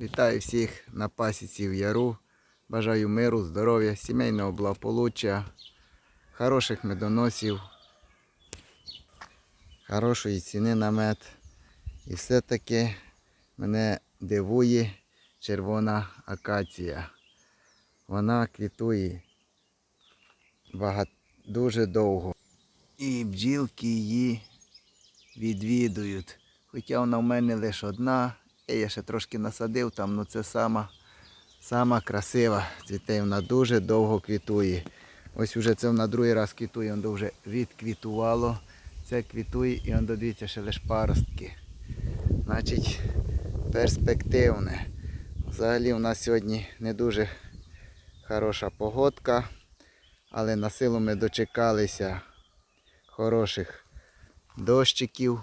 Вітаю всіх на пасіці в яру. Бажаю миру, здоров'я, сімейного благополуччя, хороших медоносів, хорошої ціни на мед. І все-таки мене дивує червона акація. Вона квітує багато, дуже довго. І бджілки її відвідують. Хоча вона в мене лише одна, я ще трошки насадив там, ну це сама, сама красива. Цвіте вона дуже довго квітує. Ось вже це вона другий раз квітує, воно вже відквітувало. Це квітує і он дивіться ще лише паростки. Значить, перспективне. Взагалі у нас сьогодні не дуже хороша погодка, але на силу ми дочекалися хороших дощиків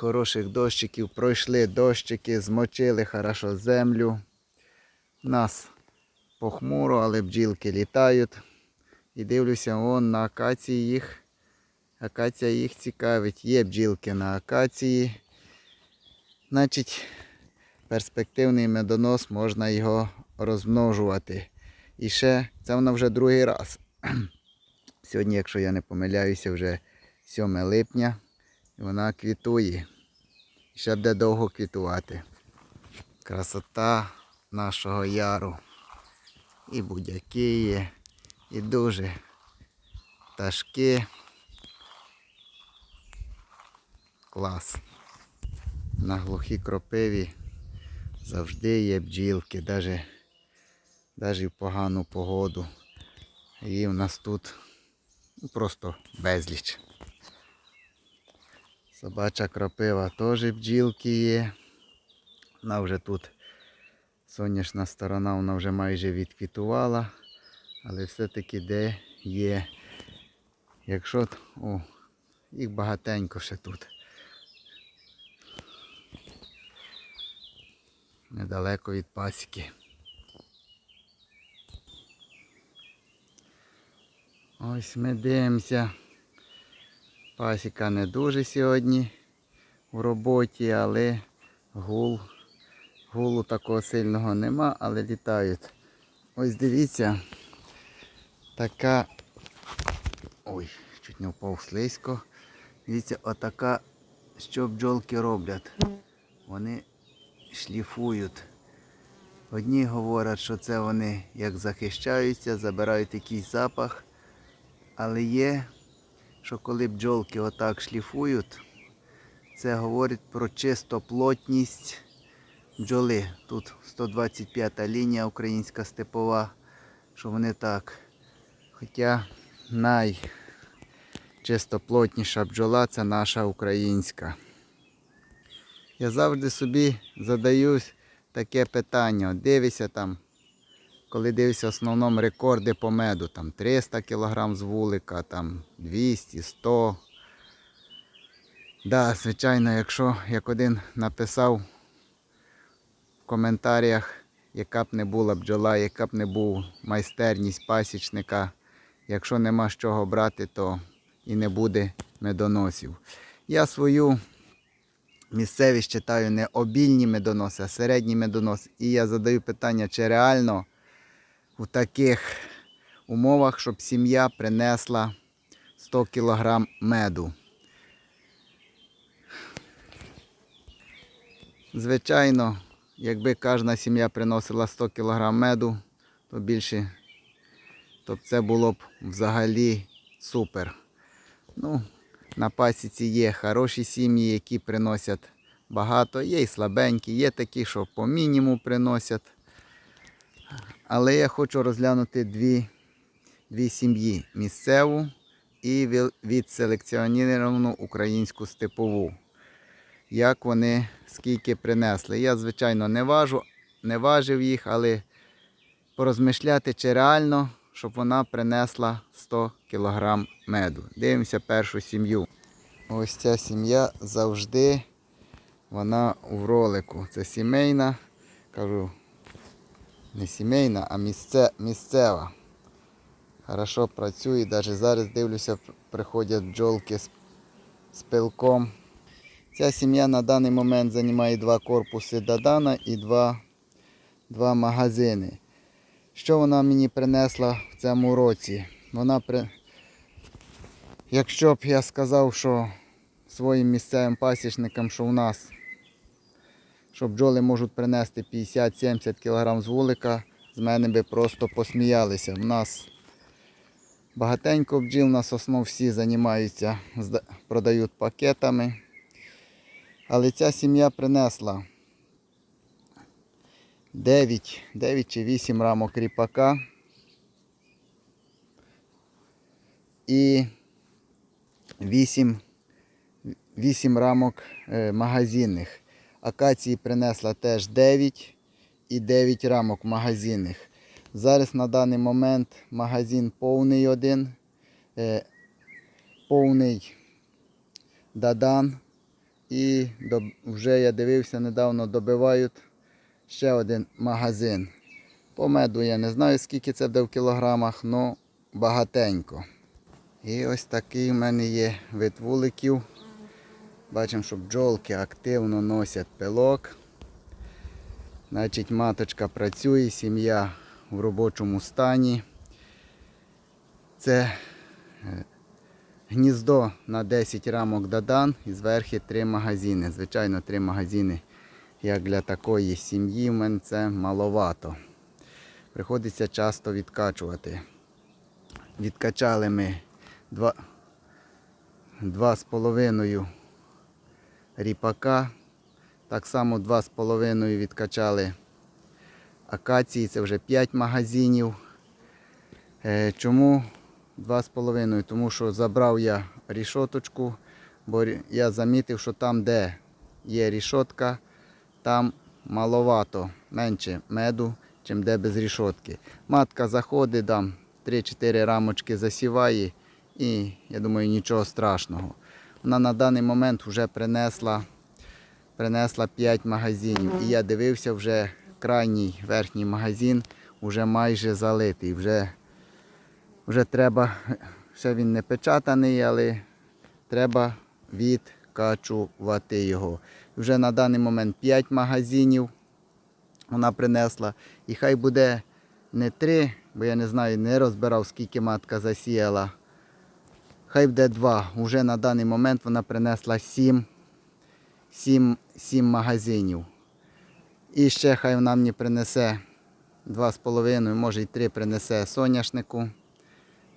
хороших дощиків, пройшли дощики, змочили хорошо землю. У нас похмуро, але бджілки літають. І дивлюся, вон на акації їх. Акація їх цікавить. Є бджілки на акації. Значить, перспективний медонос, можна його розмножувати. І ще, це вона вже другий раз. Сьогодні, якщо я не помиляюся, вже 7 липня. І вона квітує. Ще буде довго квітувати. Красота нашого яру. І будяки є, і дуже пташки. Клас. На глухій кропиві завжди є бджілки, навіть, в погану погоду. І в нас тут просто безліч. Собача кропива теж бджілки є. Вона вже тут сонячна сторона, вона вже майже відквітувала. Але все-таки де є. Якщо о, їх багатенько ще тут. Недалеко від пасіки. Ось ми дивимося. Пасіка не дуже сьогодні в роботі, але гул, гулу такого сильного нема, але літають. Ось дивіться, така. Ой, чуть не впав слизько. Дивіться, отака, що бджолки роблять. Вони шліфують. Одні говорять, що це вони як захищаються, забирають якийсь запах. Але є що коли бджолки отак шліфують, це говорить про чистоплотність бджоли. Тут 125 лінія українська степова, що вони так. Хоча найчистоплотніша бджола це наша українська. Я завжди собі задаюсь таке питання. Дивися там коли дивишся в основному рекорди по меду, там 300 кг з вулика, там 200, 100. Да, звичайно, якщо як один написав в коментарях, яка б не була бджола, яка б не був майстерність пасічника, якщо нема з чого брати, то і не буде медоносів. Я свою місцевість читаю не обільні медоноси, а середні медоноси. І я задаю питання, чи реально у таких умовах, щоб сім'я принесла 100 кг меду. Звичайно, якби кожна сім'я приносила 100 кг меду, то більше, то це було б взагалі супер. Ну, на пасіці є хороші сім'ї, які приносять багато, є і слабенькі, є такі, що по мінімуму приносять. Але я хочу розглянути дві, дві сім'ї місцеву і відселекціоновану українську степову. Як вони скільки принесли. Я, звичайно, не важу, не важив їх, але порозмишляти, чи реально, щоб вона принесла 100 кг меду. Дивимося першу сім'ю. Ось ця сім'я завжди вона в ролику. Це сімейна. Кажу, не сімейна, а місце, місцева. Хорошо працює. Навіть зараз дивлюся, приходять бджолки з, з пилком. Ця сім'я на даний момент займає два корпуси Дадана і два, два магазини. Що вона мені принесла в цьому році? Вона при... Якщо б я сказав, що своїм місцевим пасічникам, що у нас що бджоли можуть принести 50-70 кг з вулика, з мене би просто посміялися. У нас багатенько бджіл, нас основ всі займаються, продають пакетами. Але ця сім'я принесла 9, 9 чи 8 рамок ріпака. І 8, 8 рамок е, магазинних. Акації принесла теж 9 і 9 рамок магазинних. Зараз на даний момент магазин повний один, е, повний Дадан. І вже я дивився недавно, добивають ще один магазин. По меду я не знаю, скільки це буде в кілограмах, але багатенько. І ось такий в мене є вид вуликів. Бачимо, що бджолки активно носять пилок. Значить, маточка працює, сім'я в робочому стані. Це е, гніздо на 10 рамок Дадан і зверху 3 магазини. Звичайно, 3 магазини, як для такої сім'ї, в мене це маловато. Приходиться часто відкачувати. Відкачали ми два, два з половиною ріпака. Так само 2,5 відкачали акації, це вже 5 магазинів. Е, Чому 2,5? Тому що забрав я рішоточку, бо я замітив, що там, де є рішотка, там маловато, менше меду, чим де без рішотки. Матка заходить, там 3-4 рамочки засіває і я думаю нічого страшного. Вона на даний момент вже принесла, принесла 5 магазинів. І я дивився вже крайній верхній магазин, вже майже залитий. Вже, вже треба, ще він не печатаний, але треба відкачувати його. Вже на даний момент 5 магазинів вона принесла. І хай буде не 3, бо я не знаю, не розбирав, скільки матка засіяла. Хай буде 2. Уже на даний момент вона принесла 7, 7, 7 магазинів. І ще хай вона мені принесе 2,5, може і 3 принесе соняшнику.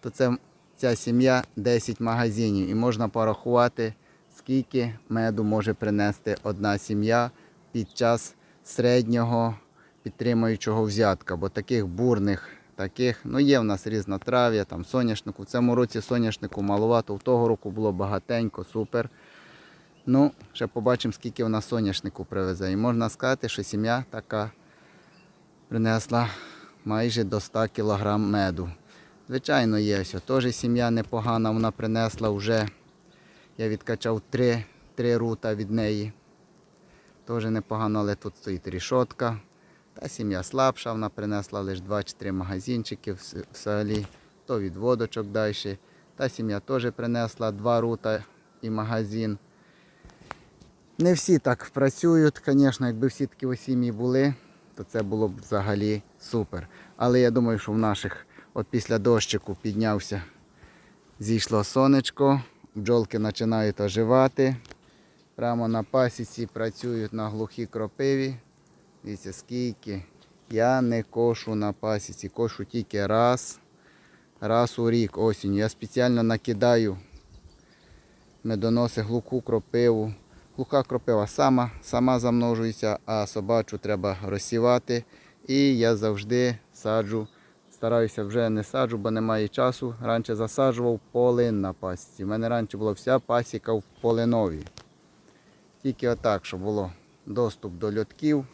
То це ця сім'я 10 магазинів. І можна порахувати, скільки меду може принести одна сім'я під час середнього підтримуючого взятка. Бо таких бурних, таких, ну є в нас різнотрав'я, там соняшнику. В цьому році соняшнику маловато, в того року було багатенько, супер. Ну, ще побачимо, скільки вона соняшнику привезе. І можна сказати, що сім'я така принесла майже до 100 кг меду. Звичайно, є ось. Теж сім'я непогана, вона принесла вже. Я відкачав три, три рута від неї. Теж непогано, але тут стоїть рішотка. Та сім'я слабша, вона принесла лише 2-3 магазинчики вс- взагалі, то від водочок далі. Та сім'я теж принесла два рута і магазин. Не всі так працюють, звісно, якби всі такі сім'ї були, то це було б взагалі супер. Але я думаю, що в наших от після дощику піднявся, зійшло сонечко, бджолки починають оживати. Прямо на пасіці працюють на глухій кропиві. Дивіться, скільки. Я не кошу на пасіці, кошу тільки раз, раз у рік осінню. Я спеціально накидаю медоноси глуху кропиву. Глуха кропива сама, сама замножується, а собачу треба розсівати. І я завжди саджу, стараюся вже не саджу, бо немає часу. Раніше засаджував полин на пасіці. У мене раніше була вся пасіка в полинові. Тільки отак, щоб було доступ до льотків.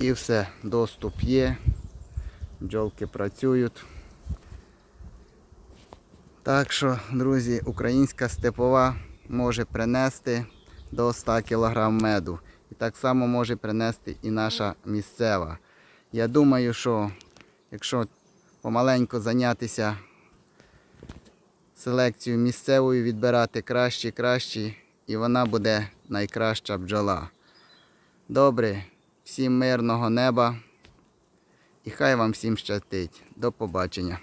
І все, доступ є. Бджолки працюють. Так що, друзі, українська степова може принести до 100 кг меду. І так само може принести і наша місцева. Я думаю, що якщо помаленьку зайнятися селекцією місцевою, відбирати кращі, кращі, і вона буде найкраща бджола. Добре, всім мирного неба і хай вам всім щастить. До побачення.